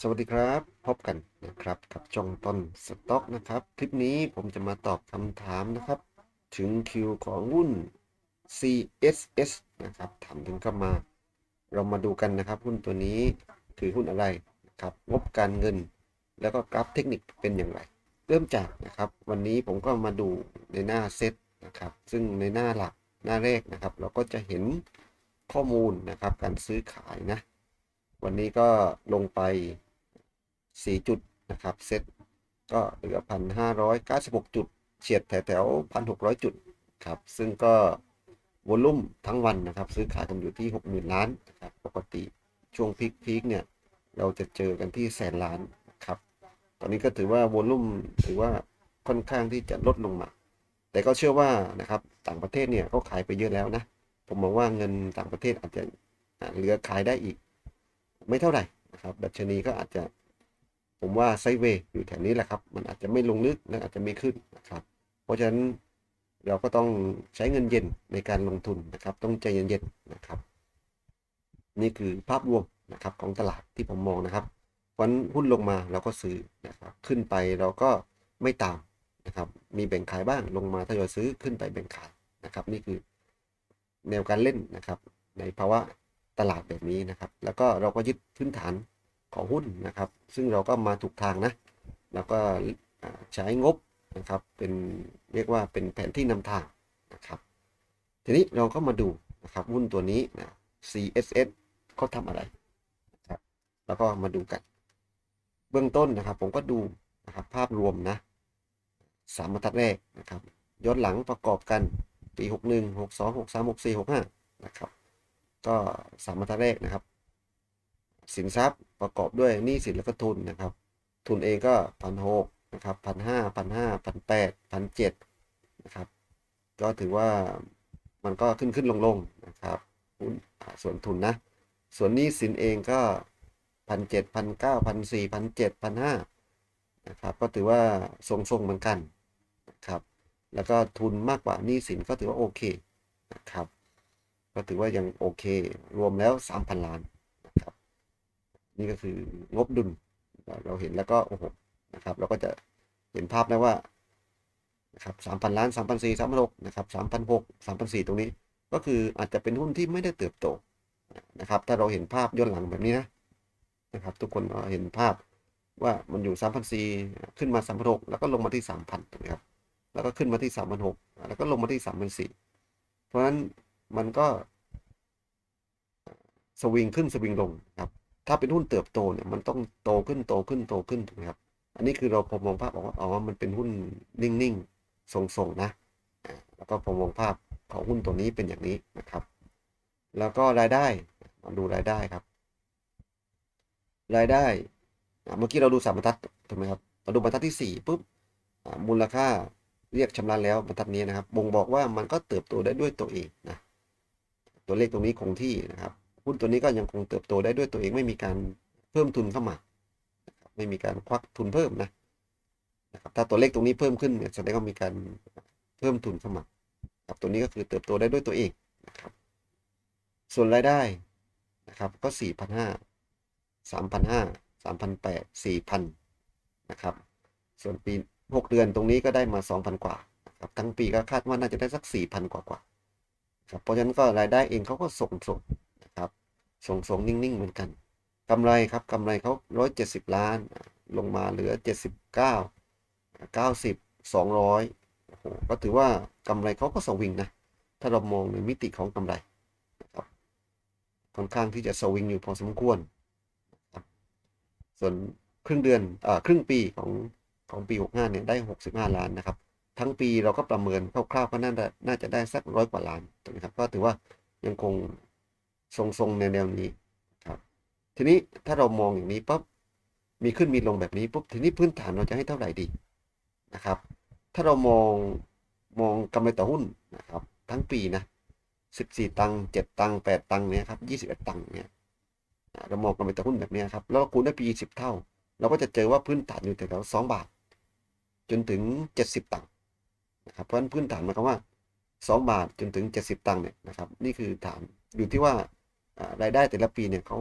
สวัสดีครับ พบกันนะครับกับจองต้นสต็อกนะครับ คลิปนี้ผมจะมาตอบคำถามนะครับ ถึงคิวของหุ้น CSS นะครับถามถึงเข้ามา เรามาดูกันนะครับ หุ้นตัวนี้คือหุ้นอะไรนะครับ งบการเงิน แล้วก็กราฟเทคนิคเป็นอย่างไร เริ่มจากนะครับ วันนี้ผมก็มาดูในหน้าเซตนะครับ ซึ่งในหน้าหลักหน้าแรกนะครับ เราก็จะเห็นข้อมูลนะครับ การซื้อขายนะ วันนี้ก็ลงไป 4จุดนะครับเซ็ตก็เหลือ1,596จุด เฉียดแถวแถว1,600จุดครับซึ่งก็วอลุ่มทั้งวันนะครับ ซื้อขายกันอยู่ที่60,000ล้านนะครับปกติช่วงพีคพีคเนี่ยเราจะเจอกันที่แสนล้านนะครับ ตอนนี้ก็ถือว่าวอลุ่มถือว่าค่อนข้างที่จะลดลงมา แต่ก็เชื่อว่านะครับต่างประเทศเนี่ยเขาขายไปเยอะแล้วนะ ผมมองว่าเงินต่างประเทศอาจจะเหลือขายได้อีก ไม่เท่าไหร่นะครับ ดัชนีก็อาจจะ ผมว่าไซเวย์อยู่แถวนี้แหละครับ มันอาจจะไม่ลงลึกและอาจจะไม่ขึ้นนะครับ เพราะฉะนั้นเราก็ต้องใช้เงินเย็นในการลงทุนนะครับ ต้องใจเย็นๆนะครับ นี่คือภาพรวมนะครับของตลาดที่ผมมองนะครับวันหุ้นลงมาเราก็ซื้อนะครับ ขึ้นไปเราก็ไม่ตามนะครับ มีแบ่งขายบ้างลงมาทยอยซื้อขึ้นไปแบ่งขายนะครับ นี่คือแนวการเล่นนะครับ ในภาวะตลาดแบบนี้นะครับ แล้วก็เราก็ยึดพื้นฐาน ของหุ้นนะครับ ซึ่งเราก็มาถูกทางนะแล้วก็ใช้งบนะครับเป็นเรียกว่าเป็นแผนที่นำทางนะครับ ทีนี้เราก็มาดูนะครับหุ้นตัวนี้นะ CSS เขาทำอะไรนะครับแล้วก็มาดูกัน เบื้องต้นนะครับ ผมก็ดูนะครับภาพรวมนะสามบรรทัดแรกนะครับย้อนหลังประกอบกันปี 61 62 63 64 65นะครับก็สามบรรทัดแรกนะครับ สินทรัพย์ประกอบด้วยหนี้สินแล้วก็ทุนนะครับ ทุนเองก็พันหกนะครับพันห้าพันห้าพันแปดพันเจ็ดนะครับ ก็ถือว่ามันก็ขึ้นขึ้นลงลงนะครับหุ้นส่วนทุนนะ ส่วนหนี้สินเองก็พันเจ็ดพันเก้าพันสี่พันเจ็ดพันห้านะครับ ก็ถือว่าทรงๆเหมือนกันนะครับ แล้วก็ทุนมากกว่าหนี้สินก็ถือว่าโอเคนะครับ ก็ถือว่ายังโอเค รวมแล้ว3,000ล้าน นี่ก็คืองบดุลเราเห็นแล้วก็โอ้โหนะครับ เราก็จะเห็นภาพแล้วว่านะครับ3,000ล้าน3,400 3,600นหกนะครับ3,600 3,400ตรงนี้ ก็คืออาจจะเป็นหุ้นที่ไม่ได้เติบโตนะครับ ถ้าเราเห็นภาพย้อนหลังแบบนี้นะนะครับ ทุกคนเห็นภาพว่ามันอยู่3,400ขึ้นมา3,600แล้วก็ลงมาที่3,000ถูกไหมครับ แล้วก็ขึ้นมาที่3,600แล้วก็ลงมาที่3,400เพราะฉะนั้นมันก็สวิงขึ้นสวิงลงครับ ถ้าเป็นหุ้นเติบโตเนี่ยมันต้องโตขึ้นโตขึ้นโตขึ้นถูกไหมครับ อันนี้คือเราพอมองภาพออกว่าอ๋อมันเป็นหุ้นนิ่งๆทรงๆนะแล้วก็พอมองภาพของหุ้นตัวนี้เป็นอย่างนี้นะครับ แล้วก็รายได้มาดูรายได้ครับ รายได้เมื่อกี้เราดูสามบรรทัดถูกไหมครับมาดูบรรทัดที่สี่ปุ๊บมูลค่าเรียกชำระแล้วบรรทัดนี้นะครับบ่งบอกว่ามันก็เติบโตได้ด้วยตัวเองนะตัวเลขตรงนี้คงที่นะครับ หุ้นตัวนี้ก็ยังคงเติบโตได้ด้วยตัวเองไม่มีการเพิ่มทุนเข้ามาไม่มีการควักทุนเพิ่มนะนะครับถ้าตัวเลขตรงนี้เพิ่มขึ้นเนี่ยแสดงว่ามีการเพิ่มทุนเข้ามาครับตัวนี้ก็คือเติบโตได้ด้วยตัวเองนะครับส่วนรายได้นะครับก็สี่พันห้าสามพันห้าสามพันแปดสี่พันนะครับส่วนปีหกเดือนตรงนี้ก็ได้มาสองพันกว่านะครับทั้งปีก็คาดว่าน่าจะได้สักสี่พันกว่ากว่าครับเพราะฉะนั้นก็รายได้เองเขาก็ส่งส่ง ส่งส่งนิ่ง ๆ เหมือนกันกำไรครับกำไรเขาร้อยเจ็ดสิบล้าน ลงมาเหลือเจ็ดสิบเก้าเก้าสิบสองร้อยโอ้โหก็ถือว่ากำไรเขาก็สวิงนะ ถ้าเรามองในมิติของกำไรนะครับค่อนข้างที่จะสวิงอยู่พอสมควรครับส่วนครึ่งเดือนอ่าครึ่งปีของของปีหกห้าเนี่ย ได้หกสิบห้าล้านนะครับ ทั้งปีเราก็ประเมินคร่าวๆก็น่าจะน่าจะได้สักร้อยกว่าล้านถูกไหมครับ ก็ถือว่ายังคง ทรงๆในแนวนี้ครับ ทีนี้ถ้าเรามองอย่างนี้ปั๊บมีขึ้นมีลงแบบนี้ปุ๊บทีนี้พื้นฐานเราจะให้เท่าไหร่ดีนะครับ ถ้าเรามองมองกำไรต่อหุ้นนะครับ ทั้งปีนะสิบสี่ตังค์เจ็ดตังค์แปดตังค์เนี่ยครับยี่สิบเอ็ดตังค์เนี่ยเรามองกำไรต่อหุ้นแบบนี้ครับแล้วคูณด้วยปีสิบเท่า เราก็จะเจอว่าพื้นฐานอยู่แถวๆสองบาท จนถึงเจ็ดสิบตังค์นะครับเพราะฉะนั้นพื้นฐานหมายความว่า 2 บาทจนถึง 70 ตังค์เนี่ยนะครับนี่คือฐานอยู่ที่ว่า รายได้แต่ละปีเนี่ยเขา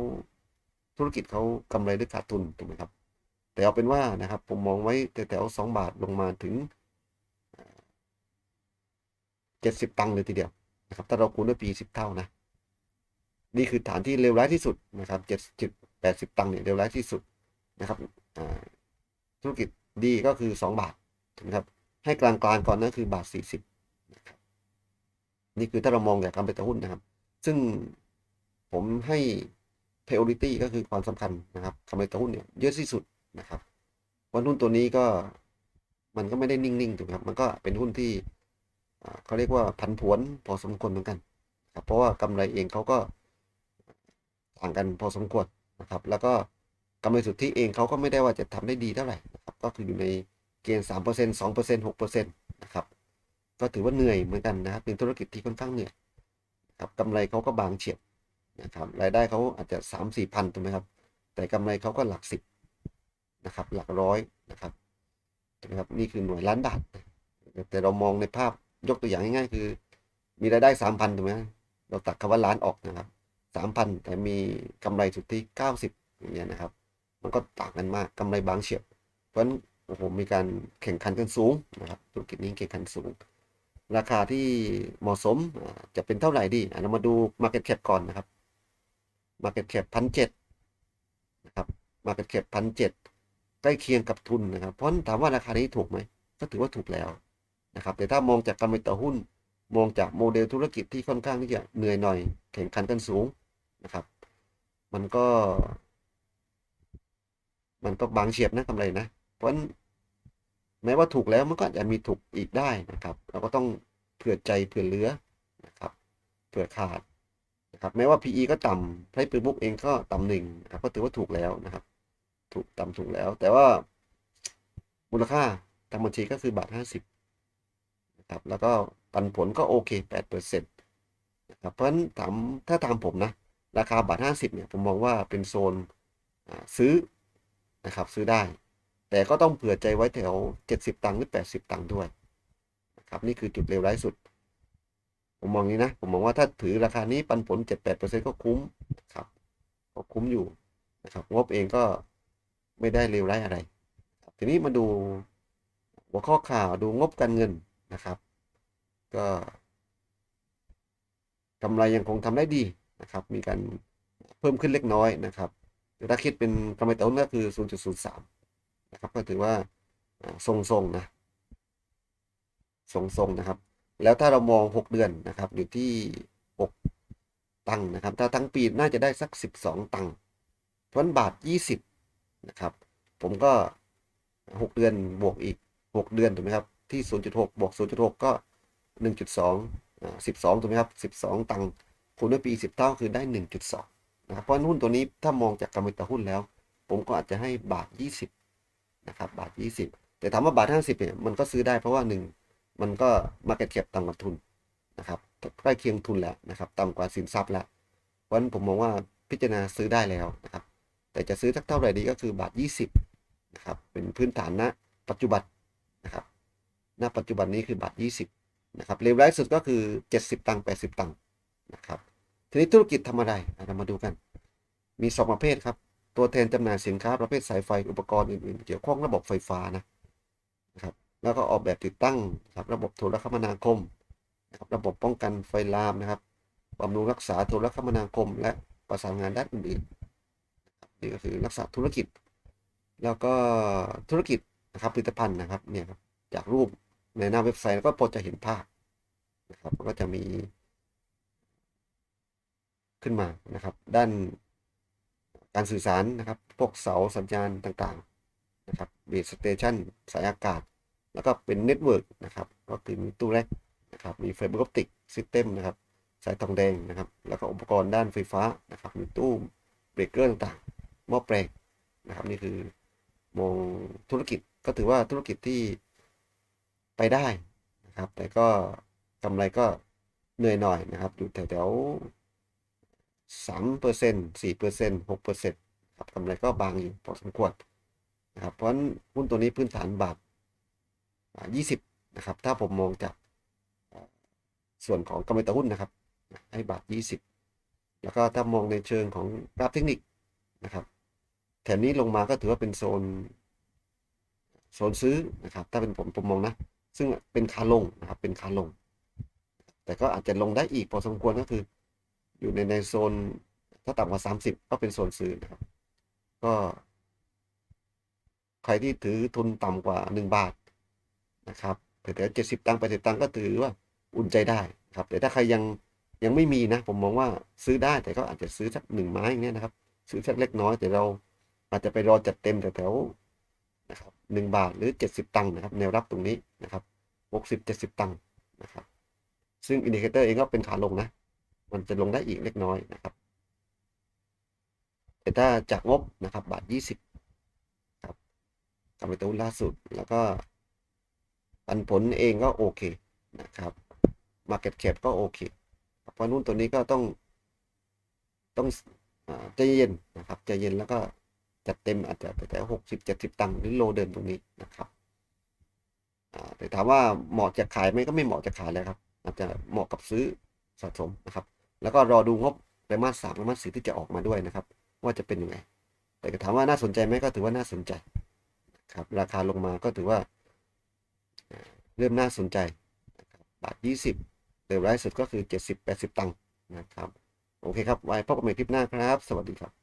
ธุรกิจเขากำไรหรือขาดทุนถูกไหมครับ แต่เอาเป็นว่านะครับ ผมมองไว้แต่แถวสองบาทลงมาถึงเจ็ดสิบตังค์เลยทีเดียวนะครับถ้าเราคูณด้วยปีสิบเท่านะนี่คือฐานที่เลวร้ายที่สุดนะครับเจ็ดจุดแปดสิบตังค์เนี่ยเลวร้ายที่สุดนะครับธุรกิจดีก็คือสองบาทถูกไหมครับ ให้กลางๆก่อนนั่นคือบาทสี่สิบนี่คือถ้าเรามองจากการเป็นตลาดหุ้นนะครับ ซึ่ง ผมให้ priority ก็คือความสำคัญนะครับกำไรต่อหุ้นเนี่ยเยอะที่สุดนะครับวันหุ้นตัวนี้ก็มันก็ไม่ได้นิ่งๆถูกครับ มันก็เป็นหุ้นที่เขาเรียกว่าพันผวนพอสมควรเหมือนกันครับเพราะว่ากำไรเองเขาก็ต่างกันพอสมควรนะครับ แล้วก็กำไรสุทธิเองเขาก็ไม่ได้ว่าจะทำได้ดีเท่าไหร่นะครับก็คืออยู่ในเกณฑ์สามเปอร์เซ็นต์สองเปอร์เซ็นต์หกเปอร์เซ็นต์นะครับก็ถือว่าเหนื่อยเหมือนกันนะครับเป็นธุรกิจที่ค่อนข้างเหนื่อยครับกำไรเขาก็บางเฉียบ นะครับรายได้เขาอาจจะสามสี่พันถูกไหมครับ แต่กำไรเขาก็หลักสิบนะครับ หลักร้อยนะครับถูกไหมครับนี่คือหน่วยล้านบาท แต่เรามองในภาพยกตัวอย่างง่ายๆคือ มีรายได้สามพันถูกไหมเราตัดคำว่าล้านออกนะครับสามพันแต่มีกำไรสุทธิเก้าสิบอย่างเงี้ยนะครับ มันก็ต่างกันมากกำไรบางเฉียบ เพราะฉะนั้นโอ้โหมีการแข่งขันกันสูงนะครับธุรกิจนี้แข่งขันสูง ราคาที่เหมาะสมจะเป็นเท่าไหร่ดีอะเรามาดู Market Cap ก่อนนะครับ Market Cap พันเจ็ดนะครับ Market Cap พันเจ็ดใกล้เคียงกับทุนนะครับเพราะถามว่าราคานี้ถูกไหมก็ถือว่าถูกแล้วนะครับแต่ถ้ามองจากกำไรต่อหุ้น มองจากโมเดลธุรกิจที่ค่อนข้างที่จะเหนื่อยหน่อย แข่งขันกันสูงนะครับ มันก็ มันก็บางเฉียบนะกำไรนะ เพราะแม้ว่าถูกแล้วมันก็อาจจะมีถูกอีกได้นะครับ เราก็ต้องเผื่อใจเผื่อเหลือนะครับ เผื่อขาด นะครับแม้ว่า PE ก็ต่ำไพร์เปอร์บุ๊กเองก็ต่ำหนึ่งนะครับก็ถือว่าถูกแล้วนะครับ ถูกต่ำถูกแล้ว แต่ว่ามูลค่าทางบัญชีก็คือบาทห้าสิบนะครับแล้วก็ปันผลก็โอเคแปดเปอร์เซ็นต์นะครับเพราะฉะนั้นถามถ้าตามผมนะ ราคาบาทห้าสิบเนี่ยผมมองว่าเป็นโซนซื้อนะครับซื้อได้ แต่ก็ต้องเผื่อใจไว้แถว70ตังค์หรือ80ตังค์ด้วยนะครับนี่คือจุดเลวร้ายสุด ผมมองนี้นะ ผมมองว่าถ้าถือราคานี้ปันผล 7-8%ก็คุ้มครับก็คุ้มอยู่นะครับงบเองก็ไม่ได้เลวร้ายอะไร ทีนี้มาดูหัวข้อข่าวดูงบการเงินนะครับ ก็กำไรยังคงทำได้ดีนะครับ มีการเพิ่มขึ้นเล็กน้อยนะครับถ้าคิดเป็นกำไรต่อหุ้นก็คือ 0.03 นะครับ ก็ถือว่าทรงๆนะทรงๆนะครับ แล้วถ้าเรามอง 6 เดือนนะครับ อยู่ที่ 6 ตังค์นะครับ ถ้าทั้งปีน่าจะได้สัก 12 ตังค์เพราะฉะนั้นบาท 20 นะครับ ผมก็ 6 เดือนบวกอีก 6 เดือนถูกไหมครับ ที่ 0.6 บวก 0.6 ก็ 1.2อ่า12ถูกไหมครับ 12 ตังค์คูณด้วยปี 10 เท่าคือได้ 1.2 นะครับ เพราะฉะนั้นหุ้นตัวนี้ถ้ามองจากกำไรต่อหุ้นแล้ว ผมก็อาจจะให้บาท 20 นะครับ บาท 20 แต่ถามว่าบาท 50เนี่ยมันก็ซื้อได้เพราะว่า 1 มันก็ Market Cap ต่ำกว่าทุนนะครับใกล้เคียงทุนแล้วนะครับต่ำกว่าสินทรัพย์แล้วเพราะฉะนั้นผมมองว่าพิจารณาซื้อได้แล้วนะครับแต่จะซื้อสักเท่าไหร่ดีก็คือบาท 20นะครับเป็นพื้นฐานณปัจจุบันนะครับณปัจจุบันนี้คือบาท 20นะครับเลวร้ายสุดก็คือ 70 ตังค์80 ตังค์นะครับทีนี้ธุรกิจทำอะไรเรามาดูกัน มีสองประเภทครับ ตัวแทนจำหน่ายสินค้าประเภทสายไฟอุปกรณ์อื่นๆ เกี่ยวข้องระบบไฟฟ้านะนะครับ แล้วก็ออกแบบติดตั้งครับระบบโทรคมนาคมนะครับระบบป้องกันไฟลามนะครับบำรุงรักษาโทรคมนาคม และประสานงานด้านอื่นๆนี่ก็คือลักษณะธุรกิจ แล้วก็ธุรกิจนะครับผลิตภัณฑ์นะครับเนี่ยครับจากรูปในหน้าเว็บไซต์แล้วก็พอจะเห็นภาพนะครับก็จะมี ขึ้นมานะครับ ด้านการสื่อสารนะครับ พวกเสาสัญญาณต่างๆนะครับเบสสเตชันสายอากาศ แล้วก็เป็นเน็ตเวิร์กนะครับ ก็คือมีตู้แรกนะครับ มีไฟเบอร์ออปติกซิสเต็มนะครับ สายทองแดงนะครับ แล้วก็อุปกรณ์ด้านไฟฟ้านะครับ มีตู้เบรกเกอร์ต่างๆหม้อแปลงนะครับ นี่คือมองธุรกิจก็ถือว่าธุรกิจที่ไปได้นะครับ แต่ก็กำไรก็เหนื่อยหน่อยนะครับ อยู่แถวๆสามเปอร์เซ็นต์สี่เปอร์เซ็นต์หกเปอร์เซ็นต์ครับกำไรก็บางอยู่พอสมควรนะครับ เพราะฉะนั้นหุ้นตัวนี้พื้นฐานบาท ยี่สิบนะครับ ถ้าผมมองจากส่วนของกำไรต่อหุ้นนะครับ ให้บาทยี่สิบแล้วก็ถ้ามองในเชิงของกราฟเทคนิคนะครับแถวนี้ลงมาก็ถือว่าเป็นโซนโซนซื้อนะครับ ถ้าเป็นผมผมมองนะ ซึ่งเป็นขาลงนะครับ เป็นขาลง แต่ก็อาจจะลงได้อีกพอสมควรก็คือ อยู่ในในโซนถ้าต่ำกว่า 30 ก็เป็นโซนซื้อนะครับ ก็ ใครที่ถือทุนต่ำกว่า 1 บาท นะครับแต่แต่เจ็ดสิบตังค์แปดสิบตังค์ก็ถือว่าอุ่นใจได้ครับ แต่ถ้าใครยังยังไม่มีนะ ผมมองว่าซื้อได้แต่ก็อาจจะซื้อสักหนึ่งไม้อย่างเนี้ยนะครับ ซื้อสักเล็กน้อย แต่เราอาจจะไปรอจัดเต็มแถวๆนะครับหนึ่งบาทหรือเจ็ดสิบตังค์นะครับแนวรับตรงนี้นะครับหกสิบเจ็ดสิบตังค์นะครับ ซึ่งอินดิเคเตอร์เองก็เป็นขาลงนะ มันจะลงได้อีกเล็กน้อยนะครับแต่ถ้าจากงบนะครับบาทยี่สิบครับกำไรตัวล่าสุดแล้วก็ ปันผลเองก็โอเคนะครับ Market Cap ก็โอเคเพราะนู้นตัวนี้ก็ต้อง ต้องใจเย็นนะครับใจเย็นแล้วก็จัดเต็มอาจจะไปแต่หกสิบเจ็ดสิบตังค์หรือโลเดินตรงนี้นะครับแต่ถามว่าเหมาะจะขายไหมก็ไม่เหมาะจะขายแล้วครับ อาจจะเหมาะกับซื้อสะสมนะครับ แล้วก็รอดูงบไตรมาสสามไตรมาสสี่ที่จะออกมาด้วยนะครับ ว่าจะเป็นยังไง แต่ถามว่าน่าสนใจไหมก็ถือว่าน่าสนใจนะครับ ราคาลงมาก็ถือว่า เริ่มน่าสนใจนะครับบาทยี่สิบเดือร้ายสุดก็คือเจ็ดสิบแปดสิบตังค์นะครับ โอเคครับ ไว้พบกันใหม่คลิปหน้าครับ สวัสดีครับ